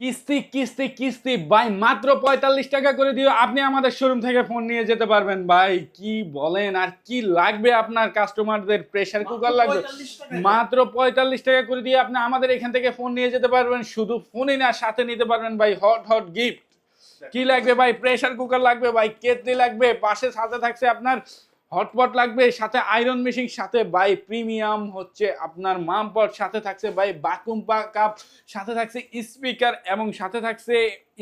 কিস্তি কিস্তি কিস্তি। ভাই মাত্র পঁয়তাল্লিশ টাকা করে দিও। আপনি আমাদের শোরুম থেকে ফোন নিয়ে যেতে পারবেন। ভাই কি বলেন? আর কি লাগবে আপনার কাস্টমারদের প্রেসার কুকার লাগবে। মাত্র পঁয়তাল্লিশ টাকা করে দিয়ে আপনি আমাদের এখান থেকে ফোন নিয়ে যেতে পারবেন। শুধু ফোনই না সাথে নিতে পারবেন ভাই। হট হট গিফট কি লাগবে ভাই? প্রেসার কুকার লাগবে ভাই। কেতলি লাগবে। পাশে সাথে থাকছে আপনার হটপট লাগবে, সাথে আয়রন মেশিন সাথে বাই প্রিমিয়াম হচ্ছে আপনার মামপট সাথে থাকছে বাই বাকুম্পা কাপ সাথে থাকছে স্পিকার এবং সাথে থাকছে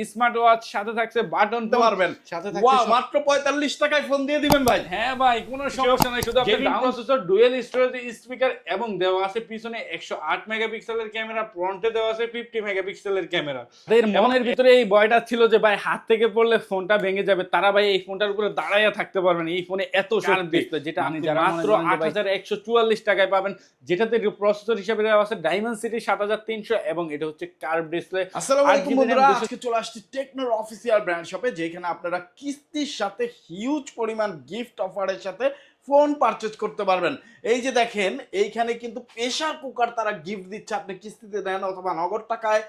স্মার্ট ওয়াচ সাথে থাকছে বাটন নিতে পারবেন। সাথে থাকছে মাত্র পঁয়তাল্লিশ টাকায় ফোন দিয়ে দিবেন ভাই। হ্যাঁ ভাই কোনো সমস্যা নাই শুধু আপনি down processor dual storage speaker এবং দেওয়া আছে পিছনে 108 মেগাপিক্সেলের ক্যামেরা ফ্রন্টে দেওয়া আছে 50 মেগাপিক্সেলের ক্যামেরা এর মনের ভিতরে এই ভয়টা ছিল যে ভাই হাত থেকে পড়লে ফোনটা ভেঙে যাবে। তারা ভাই এই ফোনটার উপরে দাঁড়াইয়া থাকতে পারবেন এই ফোনে এত শার্প ডিসপ্লে যেটা আপনি যারা মাত্র মনে করেন যে ভাই- 8144 টাকায় পাবেন। যেটাতে প্রসেসর হিসেবে দেওয়া আছে ডায়মন্ড সিটি 7300 এবং এটা হচ্ছে কার্ভ ডিসপ্লে আসসালামু আলাইকুম বন্ধুরা আজকে চলে আসছি টেকনোর অফিসিয়াল ব্র্যান্ড শপে যেখানে আপনারা কিস্তির সাথে হিউজ পরিমাণ গিফট অফারের সাথে ফোন পারচেজ করতে পারবেন। এই যে দেখেন, এইখানে কিন্তু প্রেসার কুকার তারা গিফট দিচ্ছে, আপনি কিস্তিতে দেন অথবা নগদ টাকায়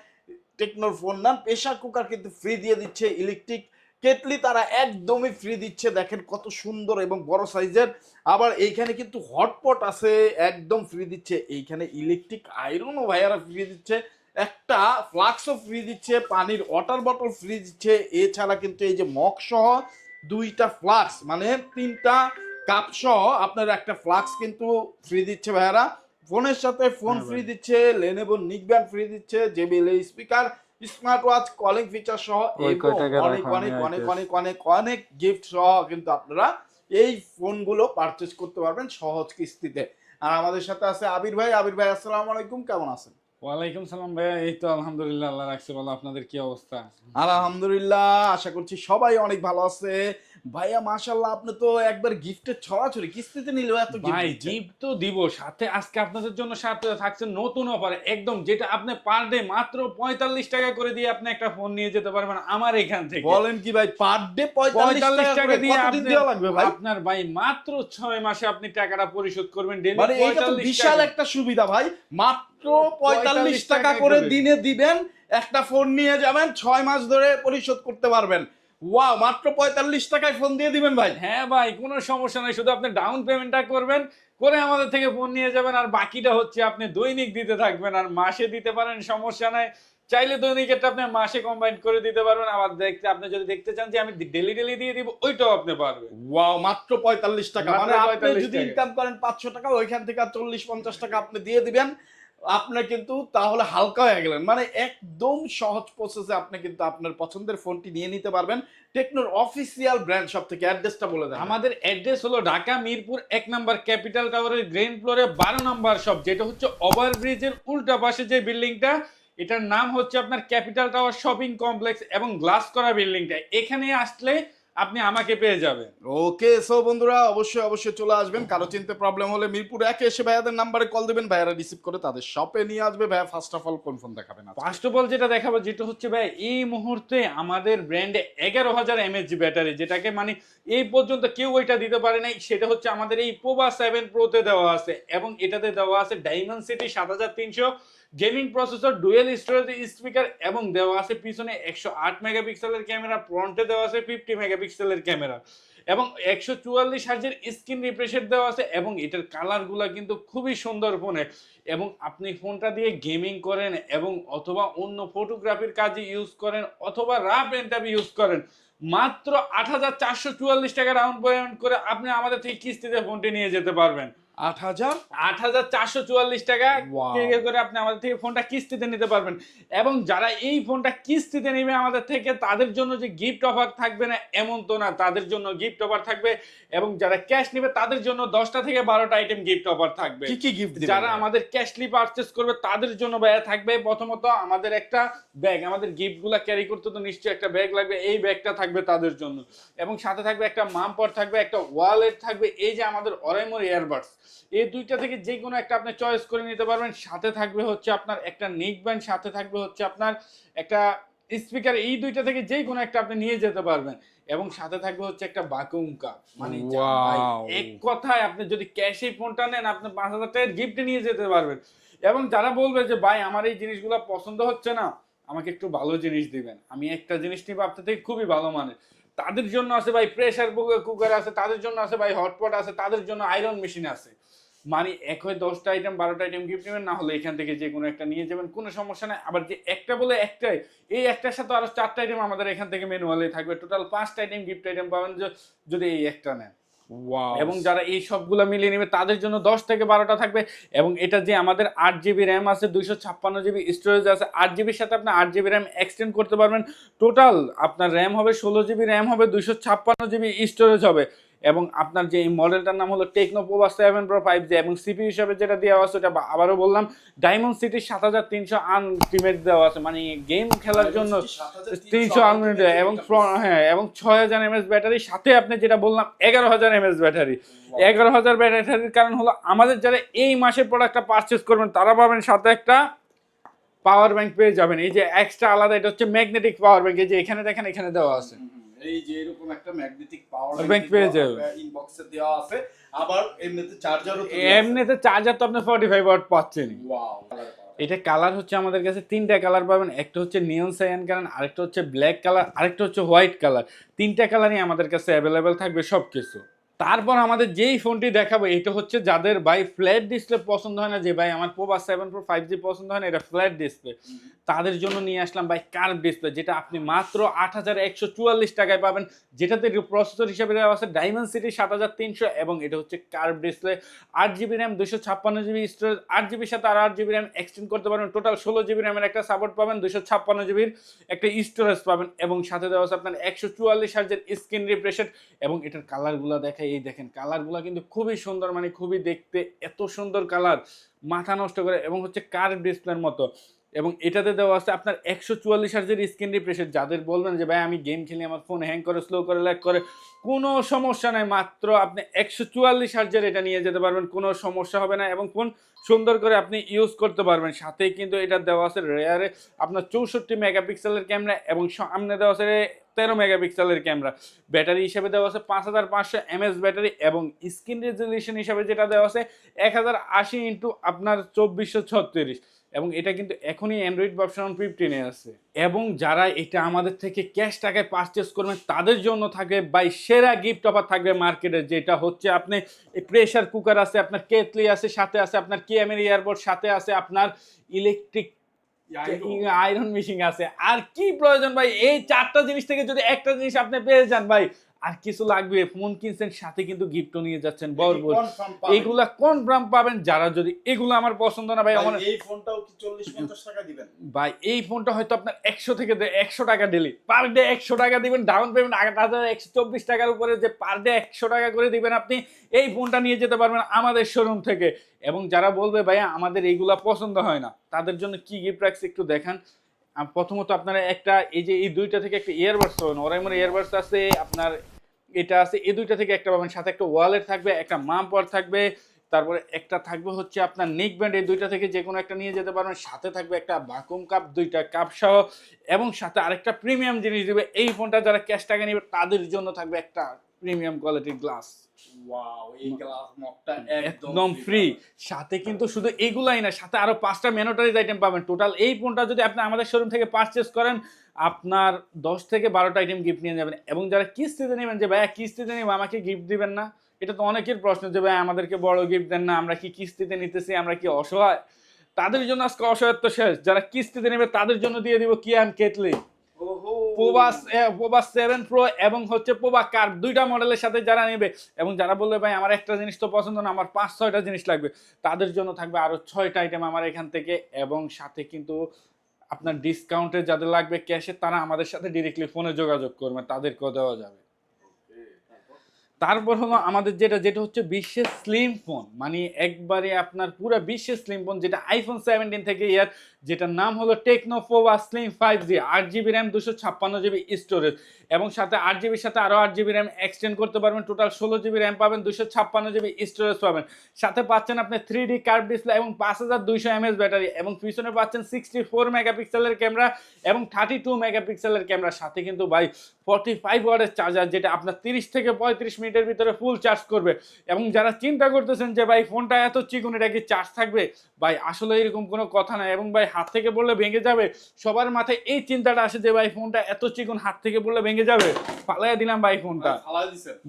টেকনোর ফোন নেন প্রেসার কুকার কিন্তু ফ্রি দিয়ে দিচ্ছে ইলেকট্রিক কেটলি তারা একদমই ফ্রি দিচ্ছে। দেখেন কত সুন্দর এবং বড় সাইজের আবার এইখানে কিন্তু হটপট আছে, একদম ফ্রি দিচ্ছে। এইখানে ইলেকট্রিক আয়রনও ভাইয়ারা ফ্রি দিচ্ছে। একটা ফ্লাক্সও ফ্রি দিচ্ছে পানির ওয়াটার বটল ফ্রি দিচ্ছে এছাড়া কিন্তু এই যে মগ সহ দুইটা ফ্লাক্স মানে তিনটা কাপ সহ আপনার একটা ফ্লাক্স কিন্তু ফ্রি দিচ্ছে ভাইয়ারা। ফোনের সাথে ফোন হ্যাঁ ফ্রি। দিচ্ছে লেনেভো নিকব্যান্ড ফ্রি দিচ্ছে JBL speaker smart watch calling feature সহ অনেক অনেক অনেক অনেক অনেক অনেক গিফট সহ কিন্তু আপনারা এই ফোনগুলো পারচেজ করতে পারবেন সহজ কিস্তিতে। আর আমাদের সাথে আছে আবির ভাই। আবির ভাই আসসালামু আলাইকুম কেমন আছেন? ওয়ালাইকুম সালাম ভাইয়া এই তো আলহামদুলিল্লাহ আল্লাহ রাখছে আপনাদের কি অবস্থা? আলহামদুলিল্লাহ আশা করছি সবাই অনেক ভালো আছে। ভাইয়া আপনি তো একবার গিফটের ছড়াছড়ি কিস্তিতে এত ভাই গিফট তো দিব সাথে আজকে আপনাদের জন্য সাথে থাকছে নতুন অফার একদম যেটা আপনি পার ডে মাত্র পঁয়তাল্লিশ টাকা করে দিয়ে আপনি একটা ফোন নিয়ে যেতে পারবেন আমার এখান থেকে। বলেন কি ভাই পার ডে পঁয়তাল্লিশ পঁয়তাল্লিশ টাকা দিয়ে আপনি- দেওয়া লাগবে ভাই? আপনার ভাই মাত্র ছয় মাসে আপনি টাকাটা পরিশোধ করবেন ডেলি মানে বিশাল একটা সুবিধা ভাই মাত্র পঁয়তাল্লিশ টাকা করে। দিনে। দিবেন একটা ফোন নিয়ে যাবেন ছয় মাস ধরে পরিশোধ করতে পারবেন। ওয়াও মাত্র পঁয়তাল্লিশ টাকায় ফোন দিয়ে দিবেন ভাই। হ্যাঁ ভাই কোনো সমস্যা নাই শুধু আপনি ডাউন পেমেন্টটা করবেন করে আমাদের থেকে ফোন নিয়ে যাবেন আর বাকিটা হচ্ছে আপনি দৈনিক দিতে থাকবেন আর মাসে দিতে পারেন সমস্যা নাই। চাইলে দৈনিকেরটা আপনি মাসে কম্বাইন করে দিতে পারবেন আবার দেখতে আপনি যদি দেখতে চান যে আমি ডেলি ডেলি দিয়ে দিব ওইটাও আপনি পারবেন। ওয়াও মাত্র পঁয়তাল্লিশ টাকা মানে আপনি যদি ইনকাম করেন পাঁচশো টাকা ওইখান থেকে চল্লিশ পঞ্চাশ টাকা আপনি দিয়ে দিবেন। আপনার কিন্তু তাহলে হালকা হয়ে গেলেন। মানে একদম সহজ প্রসেসে আপনি কিন্তু আপনার পছন্দের ফোনটি নিয়ে নিতে পারবেন। টেকনোর অফিসিয়াল ব্র্যান্ড সব থেকে অ্যাড্রেসটা বলে দেন। আমাদের অ্যাড্রেস হলো ঢাকা, মিরপুর, এক নম্বর ক্যাপিটাল টাওয়ারের গ্রেন ফ্লোরে বারো নম্বর শপ যেটা হচ্ছে ওভারব্রিজের উল্টা পাশে যে বিল্ডিংটা এটার নাম হচ্ছে আপনার ক্যাপিটাল টাওয়ার শপিং কমপ্লেক্স এবং গ্লাস করা বিল্ডিংটা এখানে আসলে আপনি আমাকে পেয়ে যাবেন। ওকে সো বন্ধুরা অবশ্যই অবশ্যই চলে আসবেন। কারও চিনতে প্রবলেম হলে মিরপুর একে এসে ভাইয়াদের নাম্বারে কল দিবেন ভাইয়ারা রিসিভ করে তাদের শপে নিয়ে আসবে। ভাইয়া ফার্স্ট অফ অল কোন ফোন দেখাবেন? ফার্স্ট অফ অল যেটা দেখাবো যেটা হচ্ছে ভাই এই মুহূর্তে আমাদের ব্র্যান্ডে এগারো হাজার এমএচজি ব্যাটারি যেটাকে মানে এই পর্যন্ত কেউ ওইটা দিতে পারে নাই। সেটা হচ্ছে আমাদের এই পোবা সেভেন প্রোতে দেওয়া আছে এবং এটাতে দেওয়া আছে ডায়মন্ড সিটি সাত হাজার তিনশো। Gaming processor, dual storage speaker এবং দেওয়া আছে পিছনে একশো আট মেগাপিক্সেলের ক্যামেরা, ফ্রন্টে দেওয়া আছে ফিফটি মেগাপিক্সেলের ক্যামেরা এবং একশো চুয়াল্লিশ হার্জের স্ক্রিন রিফ্রেশের দেওয়া আছে এবং এটার কালারগুলো কিন্তু খুবই সুন্দর ফোনে এবং আপনি ফোনটা দিয়ে গেমিং করেন এবং অথবা অন্য ফটোগ্রাফির কাজে ইউজ করেন অথবা রাফ ইন্টারভিউ ইউজ করেন। মাত্র আট হাজার চারশো চুয়াল্লিশ টাকা ডাউন পেমেন্ট করে আপনি আমাদের থেকে কিস্তিতে ফোনটি নিয়ে যেতে পারবেন। আট হাজার? আট হাজার চারশো চুয়াল্লিশ টাকা। করে আপনি আমাদের থেকে ফোনটা কিস্তিতে নিতে পারবেন। এবং যারা এই ফোনটা কিস্তিতে নেবে আমাদের থেকে তাদের জন্য যে গিফট অফার থাকবে না এমন তো না। তাদের জন্য গিফট অফার থাকবে। এবং যারা ক্যাশ নেবে তাদের জন্য দশটা থেকে বারোটা আইটেম গিফট অফার থাকবে। কি কি গিফট যারা আমাদের ক্যাশলি পারচেস করবে তাদের জন্য ব্যয় থাকবে প্রথমত আমাদের একটা ব্যাগ আমাদের গিফটগুলো ক্যারি করতে তো নিশ্চয়ই একটা ব্যাগ লাগবে। এই ব্যাগটা থাকবে তাদের জন্য। এবং সাথে থাকবে একটা মামপট থাকবে একটা ওয়ালেট থাকবে। এই যে আমাদের অরেমোর ইয়ারবাডস এই দুইটা থেকে যে কোনো একটা আপনি চয়েস করে নিতে পারবেন। সাথে থাকবে হচ্ছে আপনার একটা নেক ব্যান্ড সাথে থাকবে হচ্ছে আপনার একটা স্পিকার এই দুইটা থেকে যে কোনো একটা আপনি নিয়ে যেতে পারবেন। এবং সাথে থাকবে হচ্ছে একটা বাকুম কাপ মানে. এক কথায় আপনি যদি ক্যাশে ফোনটা নেন আপনি পাঁচ হাজার টাকার গিফট নিয়ে যেতে পারবেন। এবং যারা বলবে যে ভাই আমার এই জিনিসগুলো পছন্দ হচ্ছে না আমাকে একটু ভালো জিনিস দিবেন। আমি একটা জিনিস নিবো আপনার থেকে খুবই ভালো মানের। তাদের জন্য আছে ভাই প্রেশার কুকার আছে, তাদের জন্য আছে ভাই হটপট আছে, তাদের জন্য আয়রন মেশিন আছে। মানে এক হয়ে দশটা আইটেম বারোটা আইটেম গিফট নেবেন, না হলে এখান থেকে যে কোনো একটা নিয়ে যাবেন, কোনো সমস্যা নাই। আবার যে একটা বলে একটাই, এই একটার সাথে আরও চারটা আইটেম আমাদের এখান থেকে ম্যানুয়ালে থাকবে। টোটাল পাঁচটা আইটেম গিফট আইটেম পাবেন যদি এই একটা নেন। এবং যারা এই সবগুলো মিলিয়ে নেবে, তাদের জন্য দশ থেকে বারোটা থাকবে। এবং এটা যে আমাদের আট জিবি র্যাম আছে, দুইশো ছাপ্পান্ন জিবি স্টোরেজ আছে, আট জিবির সাথে আপনি আট জিবি র্যাম এক্সটেন্ড করতে পারবেন। টোটাল আপনার র্যাম হবে ষোলো জিবি র্যাম হবে দুইশো ছাপ্পান্ন জিবি স্টোরেজ হবে। এবং আপনার যে এই মডেলটার নাম হলো Tecno Pova seven pro five G এবং সিপি হিসাবে যেটা দেওয়া আছে ওটা আবারও বললাম ডায়মন্ড সিটি সাত হাজার তিনশো আনলিমিটেড দেওয়া আছে। মানে গেম খেলার জন্য তিনশো আনলিমিটেড এবং হ্যাঁ এবং ছয় হাজার এমএস ব্যাটারি। সাথে আপনি যেটা বললাম এগারো হাজার এমএস ব্যাটারি। এগারো হাজার ব্যাটারির কারণ হলো আমাদের যারা এই মাসের প্রোডাক্টটা পারচেস করবেন তারা পাবেন সাথে একটা পাওয়ার ব্যাংক পেয়ে যাবেন। এই যে এক্সট্রা আলাদা এটা হচ্ছে ম্যাগনেটিক পাওয়ার ব্যাংক এই যে এখানে দেখেন এখানে দেওয়া আছে। এই যে এরকম একটা ম্যাগনেটিক পাওয়ার ব্যাংক পেয়ে যাবে। ইনবক্সে দেওয়া আছে আবার এমনিতে চার্জারও এমনিতে চার্জার তো আপনি ফর্টি ফাইভ ওয়াট পাচ্ছেন ওয়াও এটা কালার হচ্ছে আমাদের কাছে তিনটা কালার পাবেন একটা হচ্ছে নিয়ন সায়ান কালার আরেকটা হচ্ছে ব্ল্যাক কালার আরেকটা হচ্ছে হোয়াইট কালার তিনটা কালারই আমাদের কাছে অ্যাভেলেবেল থাকবে সব কিছু তারপর আমাদের যেই ফোনটি দেখাবো, এটা হচ্ছে যাদের ভাই ফ্ল্যাট ডিসপ্লে পছন্দ হয় না, যে ভাই আমার Pova seven pro five G পছন্দ হয় না, এটা ফ্ল্যাট ডিসপ্লে তাদের জন্য নিয়ে আসলাম ভাই কার্ভ ডিসপ্লে যেটা আপনি মাত্র আট হাজার একশো চুয়াল্লিশ টাকায় পাবেন, যেটাতে প্রসেসর হিসেবে দেওয়া আছে ডায়মন্ড সিটি সাত হাজার তিনশো এবং এটা হচ্ছে কার্ভ ডিসপ্লে আট জিবি র্যাম দুশো ছাপ্পান্ন জিবি স্টোরেজ আট জিবির সাথে আর আট জিবি র্যাম এক্সটেন্ড করতে পারবেন। টোটাল ষোলো জিবি র্যামের একটা সাপোর্ট পাবেন দুশো ছাপ্পান্ন জিবির একটা স্টোরেজ পাবেন এবং সাথে দেওয়া আছে আপনার একশো চুয়াল্লিশ হার্জের স্ক্রিন রিফ্রেশের এবং এটার কালারগুলো দেখে এই দেখেন কালারগুলো কিন্তু খুবই সুন্দর মানে খুবই দেখতে এত সুন্দর কালার মাথা নষ্ট করে এবং হচ্ছে কার ডিসপ্লের মতো। এবং এটাতে দেওয়া আছে আপনার একশো চুয়াল্লিশ হার্জের স্ক্রিন রিফ্রেশের যাদের বলবেন যে, ভাই, আমি গেম খেলি, আমার ফোন হ্যাং করে স্লো করে ল্যাক করে, কোনো সমস্যা নাই, মাত্র আপনি একশো চুয়াল্লিশ হার্জের এটা নিয়ে যেতে পারবেন, কোনো সমস্যা হবে না এবং ফোন সুন্দর করে আপনি ইউজ করতে পারবেন। সাথে কিন্তু এটা দেওয়া আছে রেয়ারে আপনার চৌষট্টি মেগাপিক্সেলের ক্যামেরা এবং সামনে দেওয়া আছে তেরো মেগাপিক্সেলের ক্যামেরা। ব্যাটারি হিসেবে দেওয়া আছে পাঁচ হাজার পাঁচশো এমএস ব্যাটারি এবং স্ক্রিন রেজলিউশন হিসাবে যেটা দেওয়া আছে এক হাজার আশি ইন্টু আপনার চব্বিশশো ছত্রিশ। এবং এটা কিন্তু এখনই অ্যান্ড্রয়েড ভার্সন ফিফটিনে আছে। এবং যারা এটা আমাদের থেকে ক্যাশ টাকায় পারচেস করবেন, তাদের জন্য থাকবে বাই সেরা গিফট অফার থাকবে মার্কেটে যেটা হচ্ছে আপনি প্রেশার কুকার আছে, আপনার কেতলি আছে, সাথে আছে আপনার কিয়ামের এয়ারপোর্ট সাথে আছে আপনার ইলেকট্রিক আয়রন মেশিন আছে। আর কি প্রয়োজন ভাই? এই চারটা জিনিস থেকে যদি একটা জিনিস আপনি পেয়ে যান ভাই আর কিছু লাগবে ফোন কিনছেন সাথে কিন্তু গিফটও নিয়ে যাচ্ছেন বরবর। এইগুলা কনফার্ম পাবেন? যারা যদি এগুলো আমার পছন্দ না ভাই আমার এই ফোনটাও কি চল্লিশ পঞ্চাশ টাকা দিবেন? ভাই এই ফোনটা হয়তো আপনার একশো থেকে একশো টাকা ডেলি পার ডে একশো টাকা দিবেন ডাউন পেমেন্ট আট হাজার একশো চব্বিশ টাকার উপরে যে পার ডে একশো টাকা করে দিবেন আপনি এই ফোনটা নিয়ে যেতে পারবেন আমাদের শোরুম থেকে। এবং যারা বলবে ভাইয়া আমাদের এইগুলা পছন্দ হয় না তাদের জন্য কি গিফট রাখছে একটু দেখান। প্রথমত আপনারা একটা এই যে এই দুইটা থেকে একটা ইয়ারবাডস পাবেন ওরাই মনে ইয়ারবাডস আছে, আপনার এটা আছে, এই দুইটা থেকে একটা পাবেন, সাথে একটা ওয়ালেট থাকবে, একটা মাম্পার থাকবে, তারপরে একটা থাকবে হচ্ছে আপনার নেক ব্যান্ড এই দুইটা থেকে যে কোনো একটা নিয়ে যেতে পারবেন, সাথে থাকবে একটা বাকুম কাপ দুইটা কাপ সহ, এবং সাথে আরেকটা প্রিমিয়াম জিনিস দেবে, এই ফোনটা যারা ক্যাশ টাকা নেবে, তাদের জন্য থাকবে একটা প্রিমিয়াম কোয়ালিটির গ্লাস একদম ফ্রি সাথে কিন্তু শুধু এগুলাই না সাথে আরও পাঁচটা ম্যানোটারিজ আইটেম পাবেন। টোটাল এই ফোনটা যদি আপনি আমাদের শোরুম থেকে পারচেস করেন আপনার দশ থেকে বারোটা আইটেম গিফট নিয়ে যাবেন। এবং যারা কিস্তিতে নেবেন যে ভাইয়া কিস্তিতে নেব আমাকে গিফট দিবেন না? এটা তো অনেকের প্রশ্ন যে ভাই আমাদেরকে বড় গিফট দেন না আমরা কি কিস্তিতে নিতেছি আমরা কি অসহায়? তাদের জন্য আজকে অসহায়ত্ব শেষ। যারা কিস্তিতে নেবে তাদের জন্য দিয়ে দিব কি কিয়াম কেটলি পোবাস পোবাস সেভেন প্রো এবং হচ্ছে প্রোবা কার দুইটা মডেলের সাথে যারা নেবে, এবং যারা বলবে, ভাই, আমার একটা জিনিস তো পছন্দ না, আমার পাঁচ, ছয়টা জিনিস লাগবে। তাদের জন্য থাকবে আরও ছয়টা আইটেম আমার এখান থেকে, এবং সাথে কিন্তু আপনার ডিসকাউন্টে যাদের লাগবে ক্যাশে তারা আমাদের সাথে ডিরেক্টলি ফোনে যোগাযোগ করবে, তাদেরকেও দেওয়া যাবে। তারপর হলো আমাদের যেটা যেটা হচ্ছে বিশ্বের স্লিম ফোন মানে একবারে আপনার পুরো বিশ্বের স্লিম ফোন যেটা আইফোন সেভেন্টিন থেকে ইয়ার, যেটার নাম হলো টেকনো বা স্লিম ফাইভ জি আট জিবি র্যাম দুশো ছাপ্পান্ন জিবি স্টোরেজ এবং সাথে আট জিবির সাথে আরও আট জিবি র্যাম এক্সটেন্ড করতে পারবেন টোটাল ষোলো জিবি র্যাম পাবেন, দুশো ছাপ্পান্ন জিবি স্টোরেজ পাবেন। সাথে পাচ্ছেন আপনি থ্রি ডি কার্ভ ডিসপ্লে এবং পাঁচ হাজার দুইশো এমএস ব্যাটারি এবং পিছনে পাচ্ছেন সিক্সটি ফোর মেগাপিক্সেলের ক্যামেরা এবং থার্টি টু মেগাপিক্সেলের ক্যামেরা সাথে কিন্তু ভাই ফর্টি ফাইভ ওয়ার্ডের চার্জার যেটা আপনার তিরিশ থেকে পঁয়ত্রিশ মিনিটের ভিতরে ফুল চার্জ করবে। এবং যারা চিন্তা করতেছেন যে ভাই ফোনটা এত চিকুন এটা কি চার্জ থাকবে? ভাই আসলে এরকম কোনো কথা নাই এবং ভাই হাত থেকে বললে ভেঙে যাবে। সবার মাথায় এই চিন্তাটা আসে যে ভাই ফোনটা এত চিকুন হাত থেকে বললে ভেঙে যাবে? ফালাইয়া দিলাম ভাই ফোনটা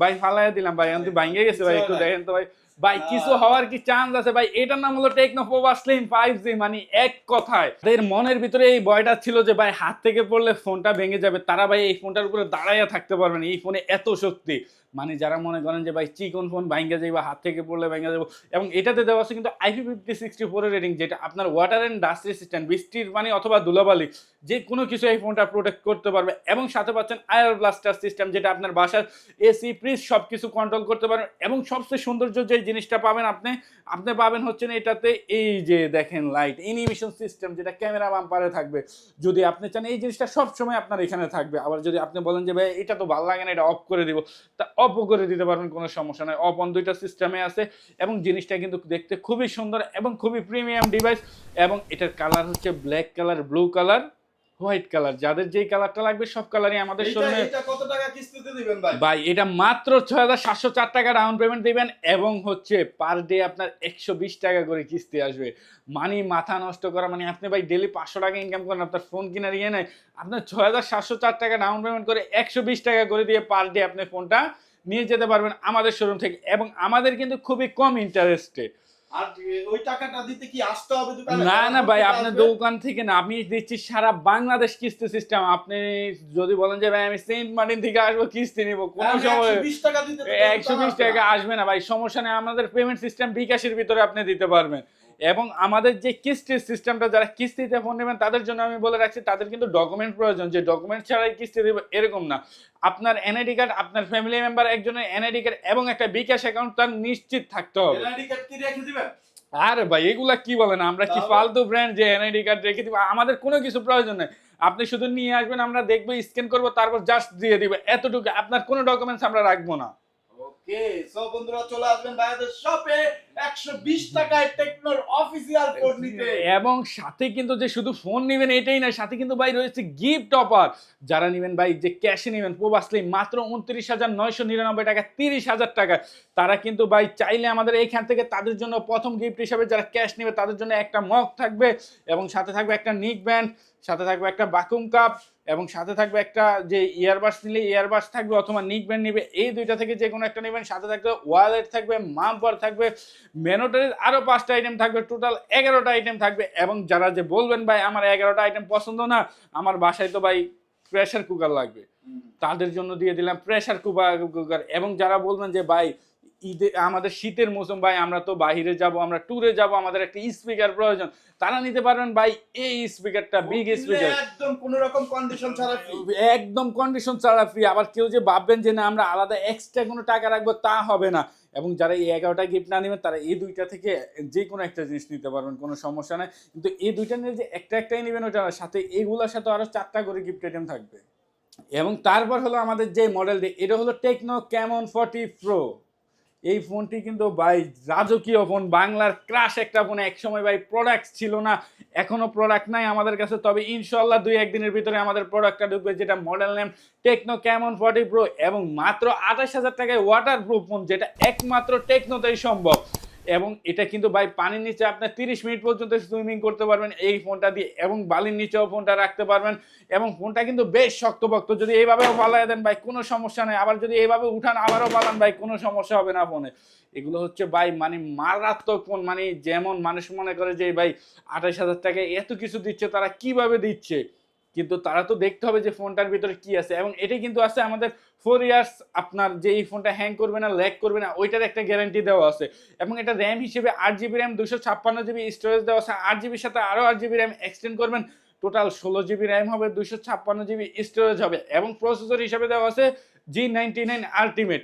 ভাই ফালাইয়া দিলাম ভাই। আমি ভেঙে গেছে ভাই একটু নাই। দেখেন তো ভাই। ভাই কিছু হওয়ার কি চান্স আছে? ভাই এটার নাম হলো Tecno Pova slim five G মানে এক কথায়। এদের মনের ভিতরে এই ভয়টা ছিল যে ভাই হাত থেকে পড়লে ফোনটা ভেঙে যাবে। তারা ভাই এই ফোনটার উপরে দাঁড়াইয়া থাকতে পারবে না। এই ফোনে এত শক্তি। মানে যারা মনে করেন যে ভাই চিকন ফোন ভাঙ্গা বা হাত থেকে পড়লে ভেঙে যাব এবং এটাতে দেওয়া আছে কিন্তু আইপি ফিফটি সিক্সটি ফোরের রেটিং যেটা আপনার ওয়াটার অ্যান্ড ডাস্ট রেসিস্ট্যান্ট বৃষ্টির মানে অথবা ধুলাবালি যে কোনো কিছু এই ফোনটা প্রোটেক্ট করতে পারবে। এবং সাথে পাচ্ছেন আয়ার ব্লাস্টার সিস্টেম যেটা আপনার বাসার এসি ফ্রিজ সব কিছু কন্ট্রোল করতে পারবেন এবং সবচেয়ে সৌন্দর্য যে জিনিসটা পাবেন আপনি আপনি পাবেন হচ্ছে না এটাতে এই যে দেখেন লাইট এনিমেশন সিস্টেম যেটা ক্যামেরা বাম্পারে থাকবে। যদি আপনি চান এই জিনিসটা সব সময় আপনার এখানে থাকবে। আবার যদি আপনি বলেন যে, ভাই, এটা তো ভালো লাগে না, এটা অফ করে দিব। তা অফও করে দিতে পারবেন, কোনো সমস্যা নয় অফ অন দুইটা সিস্টেমে আছে এবং জিনিসটা কিন্তু দেখতে খুবই সুন্দর এবং খুবই প্রিমিয়াম ডিভাইস এবং এটার কালার হচ্ছে black colour blue colour white colour. যাদের যেই কালারটা লাগবে সব কালারই আমাদের শোরুমে এইটা কত টাকা কিস্তিতে দিবেন ভাই? ভাই এটা মাত্র ছয় হাজার সাতশো চার টাকা ডাউন পেমেন্ট দিবেন এবং হচ্ছে পার ডে আপনার একশো বিশ টাকা করে কিস্তি আসবে। মানি মাথা নষ্ট করা মানে আপনি ভাই ডেলি পাঁচশো টাকা ইনকাম করেন আপনার ফোন কেনার ইয়ে নেই। আপনার ছয় হাজার সাতশো চার টাকা ডাউন পেমেন্ট করে একশো বিশ টাকা করে দিয়ে পার ডে আপনি ফোনটা নিয়ে যেতে পারবেন আমাদের শোরুম থেকে। এবং আমাদের কিন্তু খুবই কম ইন্টারেস্টে আর ওই টাকাটা দিতে কি আসতে হবে দোকানে? না না ভাই আপনার দোকান থেকে না আমি দিচ্ছি সারা বাংলাদেশ কিস্তি সিস্টেম আপনি যদি বলেন যে ভাই আমি সেন্ট মার্টিন থেকে আসব কিস্তি নিবো কোনো সময় টাকা দিতে একশো বিশ। টাকা আসবে না ভাই সমস্যা নেই আমাদের পেমেন্ট সিস্টেম বিকাশের ভিতরে আপনি দিতে পারবেন। এবং আমাদের যে কিস্তির সিস্টেমটা যারা কিস্তিতে ফোন নেবেন তাদের জন্য আমি বলে রাখছি তাদের কিন্তু ডকুমেন্ট প্রয়োজন। যে ডকুমেন্ট ছাড়াই কিস্তি দেবে এরকম না। আপনার এনআইডি কার্ড আপনার ফ্যামিলি মেম্বার একজনের এনআইডি কার্ড এবং একটা বিকাশ অ্যাকাউন্ট তার নিশ্চিত থাকতে হবে। এনআইডি কার্ড কি রেখে দিবেন? আরে ভাই এগুলা কি বলেন? আমরা কি ফালতু ব্র্যান্ড যে এনআইডি কার্ড রেখে দিব? আমাদের কোনো কিছু প্রয়োজন নেই। আপনি শুধু নিয়ে আসবেন আমরা দেখব স্ক্যান করব তারপর জাস্ট দিয়ে দিবে। এতটুকু আপনার কোনো ডকুমেন্টস আমরা রাখব না। ওকে সো বন্ধুরা চলে আসবেন ভাইয়াদের শপে। 120 টাকায় টেকনোর অফিসিয়াল কোড নিতে। এবং সাথে কিন্তু যে শুধু ফোন নেবেন এটাই না সাথে কিন্তু ভাই রয়েছে গিফট অফার যারা নেবেন ভাই যে ক্যাশে নেবেন প্রবাসলি মাত্র উনত্রিশ হাজার নয়শো নিরানব্বই টাকা তিরিশ হাজার টাকা। তারা কিন্তু ভাই চাইলে আমাদের এইখান থেকে তাদের জন্য প্রথম গিফট হিসাবে যারা ক্যাশ নেবে তাদের জন্য একটা মগ থাকবে এবং সাথে থাকবে একটা নিক ব্যান্ড সাথে থাকবে একটা বাকুম কাপ এবং সাথে থাকবে একটা যে ইয়ারবাস নিলে ইয়ারবাস থাকবে অথবা নিক ব্যান্ড নেবে এই দুইটা থেকে যে কোনো একটা নেবেন। সাথে থাকবে ওয়ালেট থাকবে মাম্পার থাকবে মেনোটারির আরও পাঁচটা আইটেম থাকবে টোটাল এগারোটা আইটেম থাকবে এবং যারা যে বলবেন ভাই আমার এগারোটা আইটেম পছন্দ না আমার বাসায় তো ভাই প্রেশার কুকার লাগবে। তাদের জন্য দিয়ে দিলাম প্রেশার কুকার কুকার এবং যারা বলবেন যে ভাই ঈদে আমাদের শীতের মৌসুম ভাই আমরা তো বাইরে যাব আমরা ট্যুরে যাব আমাদের একটা স্পিকার প্রয়োজন। তারা নিতে পারবেন ভাই এই স্পিকারটা বিগ স্পিকার একদম কোন রকম কন্ডিশন ছাড়া free। একদম কন্ডিশন ছাড়া ফ্রি আবার কেউ যে ভাববেন যে না আমরা আলাদা এক্সট্রা কোনো টাকা রাখব তা হবে না। এবং যারা এই এগারোটা গিফট না নেবেন তারা এই দুইটা থেকে যে কোনো একটা জিনিস নিতে পারবেন কোনো সমস্যা নাই। কিন্তু এই দুইটা নিয়ে যে একটা একটাই নেবেন ওটা সাথে এইগুলোর সাথে আরও চারটা করে গিফট আইটেম থাকবে। এবং তারপর হলো আমাদের যে মডেলটি এটা হলো টেকনো ক্যামন ফর্টি প্রো এই ফোনটি কিন্তু ভাই রাজকীয় ফোন, বাংলার ক্রাশ একটা ফোন। একসময় ভাই প্রোডাক্ট ছিল না এখনও প্রোডাক্ট নাই আমাদের কাছে। তবে ইনশাল্লাহ দুই একদিনের ভিতরে আমাদের প্রোডাক্টটা ঢুকবে, যেটা model name Tecno Camon forty pro এবং মাত্র আঠাশ হাজার টাকায় ওয়াটার প্রুফ ফোন যেটা একমাত্র টেকনোতেই সম্ভব। এবং এটা কিন্তু ভাই পানির নিচে আপনার তিরিশ মিনিট পর্যন্ত সুইমিং করতে পারবেন এই ফোনটা দিয়ে এবং বালির নিচেও ফোনটা রাখতে পারবেন এবং ফোনটা কিন্তু বেশ শক্তপোক্ত যদি এইভাবেও পালাই দেন ভাই, কোনো সমস্যা নেই। আবার যদি এইভাবে উঠান, আবারও পালান ভাই, কোনো সমস্যা হবে না ফোনে। এগুলো হচ্ছে ভাই মানে মারাত্মক ফোন মানে যেমন মানুষ মনে করে যে ভাই, আঠাশ হাজার টাকায় এত কিছু দিচ্ছে, তারা কীভাবে দিচ্ছে? কিন্তু তারা তো দেখতে হবে যে ফোনটার ভিতরে কি আছে। এবং এটি কিন্তু আছে আমাদের ফোর ইয়ার্স আপনার যে এই ফোনটা হ্যাং করবে না ল্যাক করবে না, ওইটার একটা গ্যারান্টি দেওয়া আছে। এবং এটা র্যাম হিসেবে আট জিবি র্যাম দুশো ছাপ্পান্ন জিবি স্টোরেজ দেওয়া আছে। আট জিবির সাথে আরও আট জিবি র্যাম এক্সটেন্ড করবেন। টোটাল ষোলো জিবি র্যাম হবে, দুশো ছাপ্পান্ন জিবি স্টোরেজ হবে। এবং প্রসেসর হিসাবে দেওয়া আছে জি নাইনটি নাইন আলটিমেট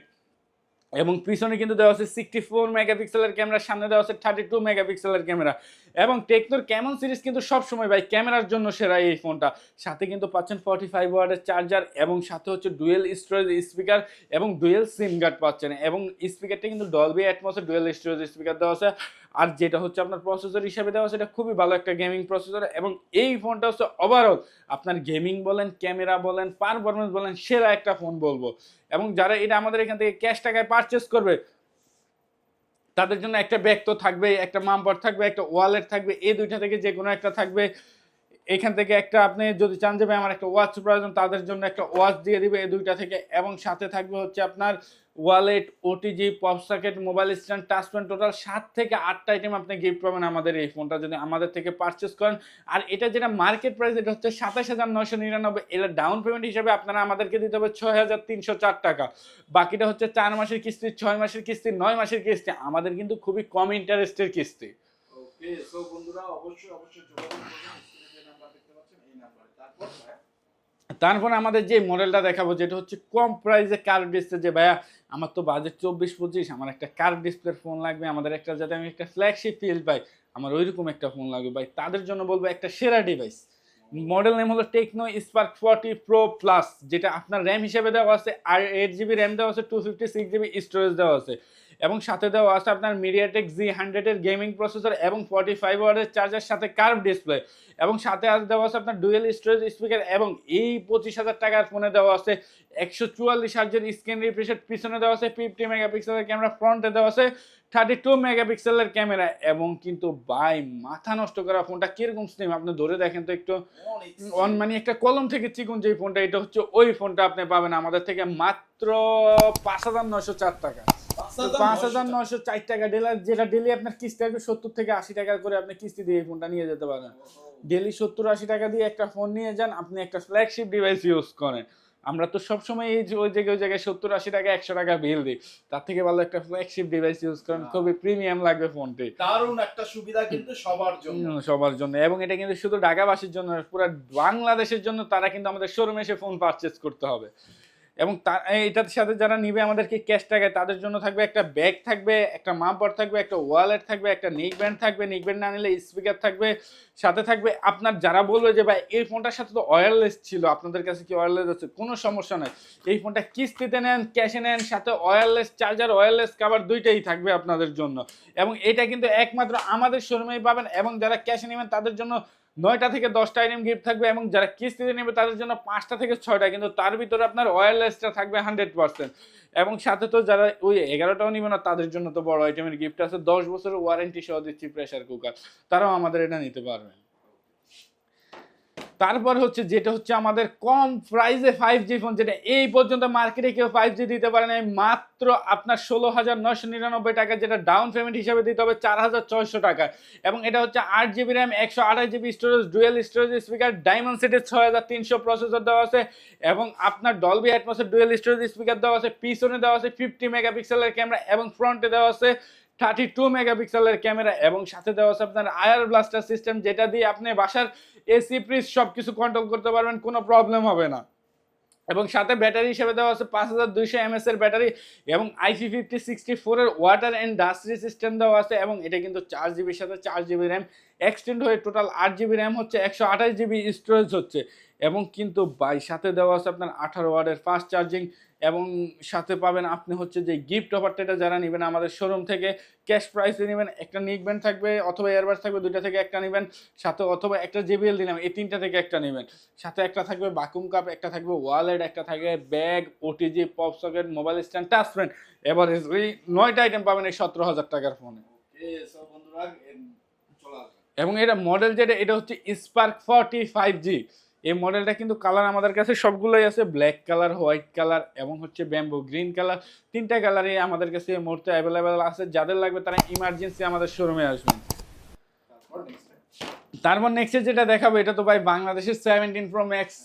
এবং পিছনে কিন্তু দেওয়া আছে সিক্সটি ফোর মেগাপিক্সেলের ক্যামেরা সামনে দেওয়া আছে থার্টি টু মেগাপিক্সেলের ক্যামেরা এবং টেকনোর ক্যামন সিরিজ কিন্তু সবসময় ভাই, ক্যামেরার জন্য সেরা এই ফোনটা। সাথে কিন্তু পাচ্ছেন ফর্টি ফাইভ ওয়ার্ডের চার্জার এবং সাথে হচ্ছে ডুয়েল স্টোরেজ স্পিকার এবং ডুয়েল সিম গার্ড পাচ্ছেন। এবং স্পিকারটা কিন্তু ডলবি অ্যাটমসের ডুয়েল স্টোরেজ স্পিকার দেওয়া আছে। আর যেটা হচ্ছে আপনার প্রসেসর হিসাবে দেওয়া, সেটা খুবই ভালো একটা গেমিং প্রসেসর এবং এই ফোনটা হচ্ছে ওভারঅল আপনার গেমিং বলেন ক্যামেরা বলেন পারফরমেন্স বলেন, সেরা একটা ফোন বলব। এবং যারা এটা আমাদের এখান থেকে ক্যাশ টাকায় পারচেস করবে, তাদের জন্য একটা ব্যাগ তো থাকবে একটা মাম্পার থাকবে, একটা ওয়ালেট থাকবে, এই দুইটা থেকে যে কোনো একটা থাকবে। এখান থেকে একটা আপনি যদি চান যাবে আমার একটা ওয়াচ প্রয়োজন, তাদের জন্য একটা ওয়াচ দিয়ে দিবে এই দুইটা থেকে। এবং সাথে থাকবে হচ্ছে আপনার wallet OTG pop socket mobile stand touch pen total সাত থেকে আটটা আইটেম আপনি গিফট পাবেন আমাদের এই ফোনটা যদি আমাদের থেকে পারচেস করেন। আর এটা যেটা মার্কেট প্রাইস এটা হচ্ছে সাতাশ হাজার নশো নিরানব্বই। এটা ডাউন পেমেন্ট হিসাবে আপনারা আমাদেরকে দিতে হবে ছয় হাজার তিনশো চার টাকা। বাকিটা হচ্ছে চার মাসের কিস্তি, ছয় মাসের কিস্তি, নয় মাসের কিস্তি। আমাদের কিন্তু খুবই কম ইন্টারেস্টের কিস্তি। বন্ধুরা, অবশ্যই অবশ্যই যোগাযোগ নাম্বার দেখতে পাচ্ছেন, এই তারপর? তারপর আমাদের যে মডেলটা দেখাবো, যেটা হচ্ছে কম প্রাইসে কার্ভ ডিসপ্লে যে ভাইয়া, আমার তো বাজেট চব্বিশ পঁচিশ, আমার একটা কার্ভ ডিসপ্লে ফোন লাগবে, আমাদের একটা যাতে আমি একটা ফ্ল্যাগশিপ ফিল পাই, আমার ওইরকম একটা ফোন লাগবে ভাই। তাদের জন্য বলব একটা সেরা ডিভাইস মডেল নেম হলো Tecno Spark forty pro plus যেটা আপনার র্যাম হিসেবে দেওয়া আছে, আর এইট জিবি র্যাম দেওয়া আছে two fifty six GB storage দেওয়া আছে। এবং সাথে দেওয়া আছে আপনার মিডিয়াটেক জি হান্ড্রেডের গেমিং প্রসেসর এবং ফর্টি ফাইভ ওয়ার্ডের চার্জার সাথে কার্ভ ডিসপ্লে এবং সাথে আর দেওয়া আছে আপনার ডুয়েল স্টোরেজ স্পিকার এবং এই পঁচিশ হাজার টাকার ফোনে দেওয়া আছে একশো চুয়াল্লিশ হাজার স্ক্রিন রিফ্রেশের পিছনে দেওয়া আছে ফিফটি মেগাপিক্সেলের ক্যামেরা ফ্রন্টে দেওয়া আছে থার্টি টু মেগাপিক্সেলের ক্যামেরা এবং কিন্তু বাই মাথা নষ্ট করা ফোনটা কীরকম স্লিম আপনি ধরে দেখেন তো একটু। অন মানে একটা কলম থেকে চিকুন যে ফোনটা এটা হচ্ছে ওই ফোনটা আপনি পাবেন আমাদের থেকে মাত্র পাঁচ হাজার নশো চার টাকা। পাঁচ হাজার নশো চার টাকা ডেলা যেটা ডেলি আপনার কিস্তি আসবে সত্তর থেকে আশি টাকা করে আপনি কিস্তি দিয়ে ফোনটা নিয়ে যেতে পারেন। ডেলি সত্তর আশি টাকা দিয়ে একটা ফোন নিয়ে যান আপনি একটা ফ্ল্যাগশিপ ডিভাইস ইউজ করেন। আমরা তো সবসময় এই ওই জায়গায় ওই জায়গায় সত্তর আশি টাকা একশো টাকা বিল দিই। তার থেকে ভালো একটা ফ্ল্যাগশিপ ডিভাইস ইউজ করেন খুবই প্রিমিয়াম লাগবে ফোনটি দারুণ একটা সুবিধা কিন্তু সবার জন্য। সবার জন্য। এবং এটা কিন্তু শুধু ঢাকাবাসীর জন্য পুরো বাংলাদেশের জন্য তারা কিন্তু আমাদের শোরুমে এসে ফোন পারচেজ করতে হবে। এবং তা- এটার সাথে যারা নিবে আমাদেরকে ক্যাশ টাকায়, তাদের জন্য থাকবে একটা ব্যাগ থাকবে, একটা মাপবার থাকবে, একটা ওয়ালেট থাকবে, একটা নিক ব্যান্ড থাকবে নিক ব্যান্ড না নিলে স্পিকার থাকবে, সাথে থাকবে আপনার যারা বলবে যে, ভাই, এই ফোনটার সাথে তো ওয়্যারলেস ছিল, আপনাদের কাছে কি ওয়্যারলেস আছে? কোনো সমস্যা নাই। এই ফোনটা কিস্তিতে নেন ক্যাশে নেন, সাথে ওয়্যারলেস চার্জার ওয়্যারলেস কাভার দুইটাই থাকবে আপনাদের জন্য। এবং এটা কিন্তু একমাত্র আমাদের শোরুমেই পাবেন এবং যারা ক্যাশে নেবেন, তাদের জন্য নয়টা থেকে দশটা আইটেম গিফট থাকবে এবং যারা কিস্তিতে নেবে তাদের জন্য পাঁচটা থেকে ছয়টা, কিন্তু তার ভিতরে আপনার ওয়্যারলেসটা থাকবে হান্ড্রেড পার্সেন্ট এবং সাথে তো যারা ওই এগারোটাও নিবে না, তাদের জন্য তো বড় আইটেমের গিফট আছে। দশ বছরের ওয়ারেন্টি সহ দিচ্ছি প্রেশার কুকার তারাও আমাদের এটা নিতে পারবেন তারপর হচ্ছে যেটা হচ্ছে আমাদের কম প্রাইসে ফাইভ জি ফোন যেটা এই পর্যন্ত মার্কেটে কেউ ফাইভ জি দিতে পারে না মাত্র আপনার ষোলো হাজার নশো নিরানব্বই টাকা, যেটা ডাউন পেমেন্ট হিসাবে দিতে হবে চার হাজার ছয়শো টাকা। এবং এটা হচ্ছে আট জিবি র্যাম একশো আঠাশ GB storage dual storage speaker diamond সেটের ছয় হাজার তিনশো প্রসেসর দেওয়া আছে, এবং আপনার ডলবি অ্যাটমসের ডুয়েল স্টোরেজ স্পিকার দেওয়া আছে, পিছনে দেওয়া আছে ফিফটি মেগাপিক্সেলের ক্যামেরা এবং ফ্রন্টে দেওয়া আছে থার্টি টু মেগাপিক্সেলের ক্যামেরা এবং সাথে দেওয়া আছে আপনার আয়ার ব্লাস্টার সিস্টেম যেটা দিয়ে আপনি বাসার এসি ফ্রিজ সব কিছু কন্ট্রোল করতে পারবেন, কোনো প্রবলেম হবে না। এবং সাথে ব্যাটারি হিসেবে দেওয়া আছে পাঁচ হাজার দুইশো এমএস এর ব্যাটারি এবং আইপি ফিফটি সিক্সটি ফোরের ওয়াটার অ্যান্ড ডাস্ট্রি সিস্টেম দেওয়া আছে এবং এটা কিন্তু চার জিবির সাথে চার জিবি র্যাম এক্সটেন্ড হয়ে টোটাল আট জিবি র্যাম হচ্ছে, একশো আঠাশ জিবি স্টোরেজ হচ্ছে। এবং কিন্তু বাই সাথে দেওয়া আছে আপনার আঠারো ওয়ার্ডের ফাস্ট চার্জিং এবং সাথে পাবেন আপনি হচ্ছে যে গিফট অফারটা এটা যারা নেবেন আমাদের শোরুম থেকে ক্যাশ প্রাইসে নেবেন একটা নিকবেন থাকবে অথবা এয়ারবাস থাকবে দুইটা থেকে একটা নেবেন সাথে অথবা একটা জেবিএল দিলাম এই তিনটা থেকে একটা নেবেন। সাথে একটা থাকবে বাকুম কাপ একটা থাকবে ওয়ালেট একটা থাকবে bag OTG pop socket mobile stand touch pen এবার এই নয়টা আইটেম পাবেন এই সতেরো হাজার টাকার ফোনে বন্ধুরা এবং এটা মডেল যেটা এটা হচ্ছে স্পার্ক ফর্টি ফাইভ জি এই মডেলটা কিন্তু কালার আমাদের কাছে সবগুলোই আছে। ব্ল্যাক কালার, হোয়াইট কালার এবং হচ্ছে ব্যাম্বো, গ্রিন কালার। তিনটা কালারই আমাদের কাছে এই মুহূর্তে অ্যাভেলেবেল আছে। যাদের লাগবে তারা ইমার্জেন্সি আমাদের শোরুমে আসবেন। তারপর নেক্সট যেটা দেখাবো এটা তো ভাই বাংলাদেশের সেভেন্টিন প্রো ম্যাক্স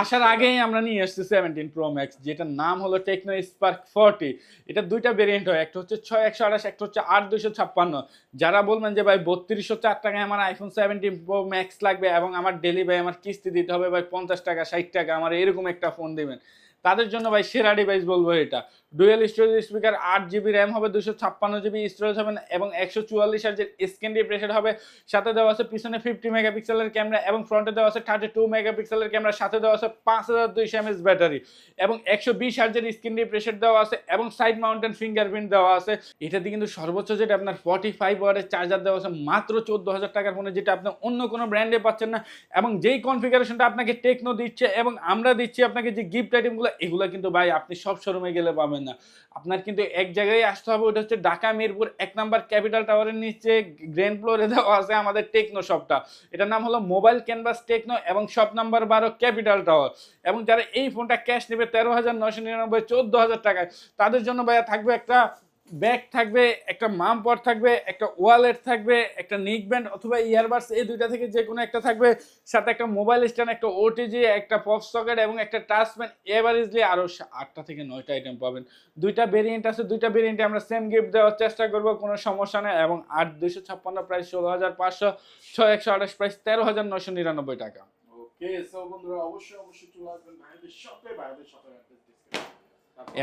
আসার আগেই আমরা নিয়ে আসছি সেভেন্টিন প্রো ম্যাক্স যেটার নাম হলো টেকনো স্পার্ক ফর্টি এটা দুইটা ভেরিয়েন্ট হয় একটা হচ্ছে ছয় একশো আঠাশ একটা হচ্ছে আট দুইশো ছাপ্পান্ন। যারা বলবেন যে ভাই বত্রিশশো চার টাকায় আমার আইফোন সেভেন্টিন প্রো ম্যাক্স লাগবে এবং আমার ডেলি ভাই আমার কিস্তি দিতে হবে ভাই পঞ্চাশ টাকা ষাট টাকা আমার এরকম একটা ফোন দিবেন। তাদের জন্য ভাই সেরা ডিভাইস বলব এটা। ডুয়েল স্টোরেজ স্পিকার আট জিবি র্যাম হবে, দুশো ছাপ্পান্ন জিবি স্টোরেজ হবে এবং একশো চুয়াল্লিশ হাজার স্ক্রিন রিফ্রেশার হবে। সাথে দেওয়া আছে পিছনে ফিফটি মেগাপিক্সেলের ক্যামেরা এবং ফ্রন্টে দেওয়া আছে থার্টি টু মেগাপিক্সেলের ক্যামেরা সাথে দেওয়া আছে পাঁচ হাজার দুইশো এমএস ব্যাটারি এবং একশো বিশ হাজার স্ক্রিন রিফ্রেশার দেওয়া আছে এবং সাইড মাউন্টেন ফিঙ্গারপ্রিন্ট দেওয়া আছে। এটাতে কিন্তু সর্বোচ্চ যেটা আপনার ফর্টি ফাইভ ওয়ার্ডের চার্জার দেওয়া আছে, মাত্র চোদ্দ হাজার টাকার ফোনে যেটা আপনি অন্য কোনো ব্র্যান্ডে পাচ্ছেন না এবং যেই কনফিগারেশনটা আপনাকে টেকনো দিচ্ছে এবং আমরা দিচ্ছি আপনাকে যে গিফট আইটেমগুলো এগুলো কিন্তু ভাই আপনি সব শোরুমে গেলে পাবেন। না। আপনার কিন্তু এক জায়গায় আসতে হবে, ওটা হচ্ছে ঢাকা, মিরপুর, এক নাম্বার ক্যাপিটাল টাওয়ারের নিচে, গ্র্যান্ড ফ্লোরে দেওয়া আছে আমাদের টেকনো শপটা। এটার নাম হলো মোবাইল ক্যানভাস টেকনো এবং শপ নাম্বার বারো ক্যাপিটাল টাওয়ার। এবং যারা এই ফোনটা ক্যাশ নেবে তেরো হাজার নশো নিরানব্বই, চোদ্দ হাজার টাকায়, তাদের জন্য ভাইয়া থাকবে একটা ব্যাগ থাকবে, একটা মাম পট থাকবে, একটা ওয়ালেট থাকবে, একটা নিক ব্যান্ড অথবা ইয়ারবাডস এই দুইটা থেকে যে কোনো একটা থাকবে। সাথে একটা মোবাইল স্ট্যান্ড একটা ওটিজি একটা পপ সকেট এবং একটা টাচপ্যান এভারেজলি আরও আটটা থেকে নয়টা আইটেম পাবেন। দুইটা ভেরিয়েন্ট আছে, দুইটা ভেরিয়েন্টে আমরা সেম গিফট দেওয়ার চেষ্টা করব, কোনো সমস্যা নেই এবং আট দুইশো ছাপ্পান্ন প্রাইস ষোলো হাজার পাঁচশো, ছয় একশো আঠাশ প্রাইস তেরো হাজার নশো নিরানব্বই টাকা। ওকে সো বন্ধুরা, অবশ্যই অবশ্যই চলে আসবেন ভাইদের শপে ভাইদের শপে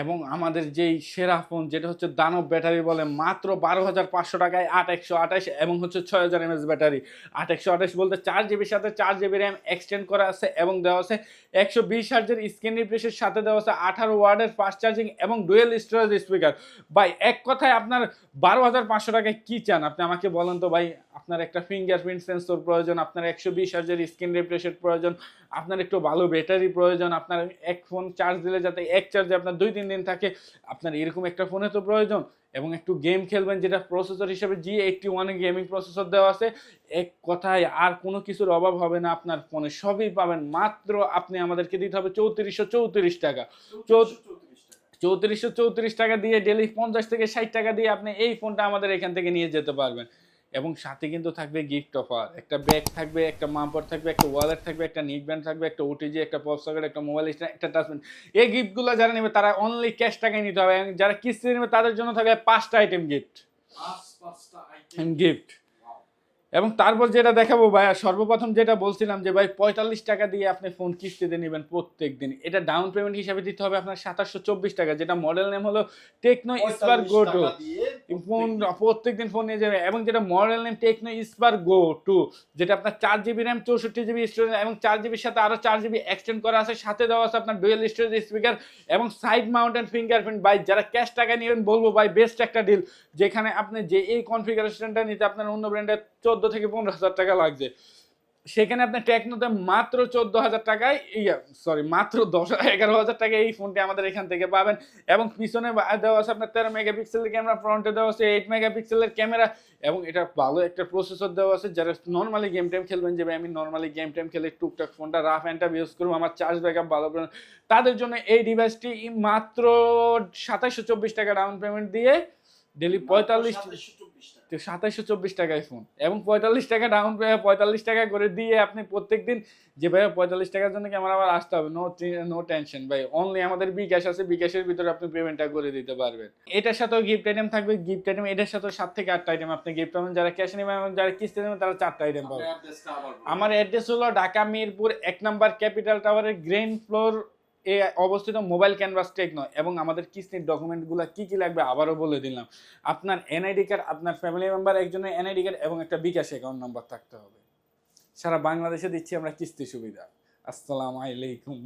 এবং আমাদের যেই সেরা ফোন, যেটা হচ্ছে দানব ব্যাটারি বলে, মাত্র বারো হাজার পাঁচশো টাকায় আট একশো আঠাশ এবং হচ্ছে ছয় হাজার এমএস ব্যাটারি। আট একশো আঠাশ বলতে চার জিবির সাথে চার জিবি র্যাম এক্সটেন্ড করা আছে এবং দেওয়া আছে একশো বিশ হার্জের স্ক্রিন রিফ্রেশের সাথে দেওয়া আছে আঠারো ওয়ার্ডের ফাস্ট চার্জিং এবং ডুয়েল স্টোরেজ স্পিকার ভাই, এক কথায় আপনার বারো হাজার পাঁচশো টাকায় কী চান? আপনি আমাকে বলেন তো ভাই। আপনার একটা ফিঙ্গারপ্রিন্ট সেন্সর প্রয়োজন, আপনার একশো বিশ হার্জের স্ক্রিন রিফ্রেশের প্রয়োজন, আপনার একটু ভালো ব্যাটারি প্রয়োজন, আপনার এক ফোন চার্জ দিলে যাতে এক চার্জে আপনার দুই তিন দিন থাকে, আপনার এরকম একটা ফোনে তো প্রয়োজন। এবং একটু গেম খেলবেন, যেটা প্রসেসর হিসেবে জি এইটটি ওয়ানে গেমিং প্রসেসর দেওয়া আছে, এক কথায় আর কোনো কিছুর অভাব হবে না আপনার ফোনে সবই পাবেন। মাত্র আপনি আমাদেরকে দিতে হবে চৌত্রিশশো চৌত্রিশ টাকা। চৌ- চৌত্রিশশো চৌত্রিশ টাকা দিয়ে ডেলি পঞ্চাশ থেকে ষাট টাকা দিয়ে আপনি এই ফোনটা আমাদের এখান থেকে নিয়ে যেতে পারবেন। এবং সাথে কিন্তু থাকবে গিফট অফার একটা ব্যাগ থাকবে একটা মাম্পার থাকবে একটা ওয়ালেট থাকবে একটা নিক ব্যান্ড থাকবে একটা ওটিজি একটা পপ সকেট একটা মোবাইল স্ট্যান্ড একটা টাচপ্যান এই গিফটগুলো যারা নেবে তারা অনলি ক্যাশ টাকায় নিতে হবে। যারা কিস্তি নেবে তাদের জন্য থাকবে পাঁচটা আইটেম গিফট গিফট এবং তারপর যেটা দেখাবো ভাইয়া সর্বপ্রথম যেটা বলছিলাম যে ভাই পঁয়তাল্লিশ টাকা দিয়ে আপনি ফোন কিস্তিতে নেবেন প্রত্যেক দিন এটা ডাউন পেমেন্ট হিসাবে দিতে হবে আপনার সাতাশশো চব্বিশ টাকা যেটা মডেল নেম হলো Tecno Spark Go two phone প্রত্যেক দিন ফোন নিয়ে যাবে। এবং যেটা model name Tecno Spark Go two যেটা আপনার চার জিবি র্যাম চৌষট্টি জিবি স্টোরেজ এবং চার জিবির সাথে আরও চার জিবি এক্সটেন্ড করা আছে। সাথে দেওয়া আছে আপনার ডুয়েল স্টোরেজ স্পিকার এবং সাইড মাউন্টেন ফিঙ্গারপ্রিন্ট বাই যারা ক্যাশ টাকা নেবেন বলব ভাই বেস্ট একটা ডিল যেখানে আপনি যে এই কনফিগারেশনটা নিতে আপনার অন্য ব্র্যান্ডের চোদ্দ থেকে পনেরো হাজার টাকা লাগছে। সেখানে আপনি টেকনোতে মাত্র চোদ্দ হাজার টাকায়, ইয়া সরি মাত্র দশ, এগারো হাজার টাকায় এই ফোনটি আমাদের এখান থেকে পাবেন। এবং পিছনে দেওয়া আছে আপনার তেরো মেগাপিক্সেলের ক্যামেরা ফ্রন্টে দেওয়া আছে এইট মেগাপিক্সেলের ক্যামেরা এবং এটা ভালো একটা প্রসেসর দেওয়া আছে। যারা নর্মালি গেম টাইম খেলবেন যে আমি নর্মালি গেম টাইম খেলে টুকটাক ফোনটা রাফ অ্যান্ড টাফ ইউজ করব, আমার চার্জ ব্যাকআপ ভালো তাদের জন্য এই ডিভাইসটি মাত্র সাতাশশো চব্বিশ টাকা ডাউন পেমেন্ট দিয়ে ডেলি পঁয়তাল্লিশ সাতাইশশো চব্বিশ টাকায় ফোন এবং পঁয়তাল্লিশ টাকা ডাউন পঁয়তাল্লিশ টাকা করে দিয়ে আপনি প্রত্যেক দিন যে ভাই পঁয়তাল্লিশ টাকার জন্য কি আমার আবার আসতে হবে? নো নো টেনশন ভাই। অনলি আমাদের বিকাশ আছে বিকাশের ভিতরে আপনি পেমেন্টটা করে দিতে পারবেন। এটার সাথেও গিফট আইটেম থাকবে। গিফট আইটেম এটার সাথেও সাত থেকে আটটা আইটেম আপনি গিফট পাবেন। যারা ক্যাশ নেবেন এবং যারা কিস্তি নেবেন তারা চারটা আইটেম পাবেন। আমার অ্যাড্রেস হলো ঢাকা মিরপুর এক নাম্বার ক্যাপিটাল টাওয়ারের গ্রেন ফ্লোর এ অবস্থিত মোবাইল ক্যানভাস টেকনো এবং আমাদের কিস্তির ডকুমেন্টগুলো কি কি লাগবে আবারও বলে দিলাম। আপনার এনআইডি কার্ড, আপনার ফ্যামিলি মেম্বার একজনের এনআইডি কার্ড এবং একটা বিকাশ অ্যাকাউন্ট নাম্বার থাকতে হবে। সারা বাংলাদেশে দিচ্ছি আমরা কিস্তি সুবিধা। আসসালামু আলাইকুম।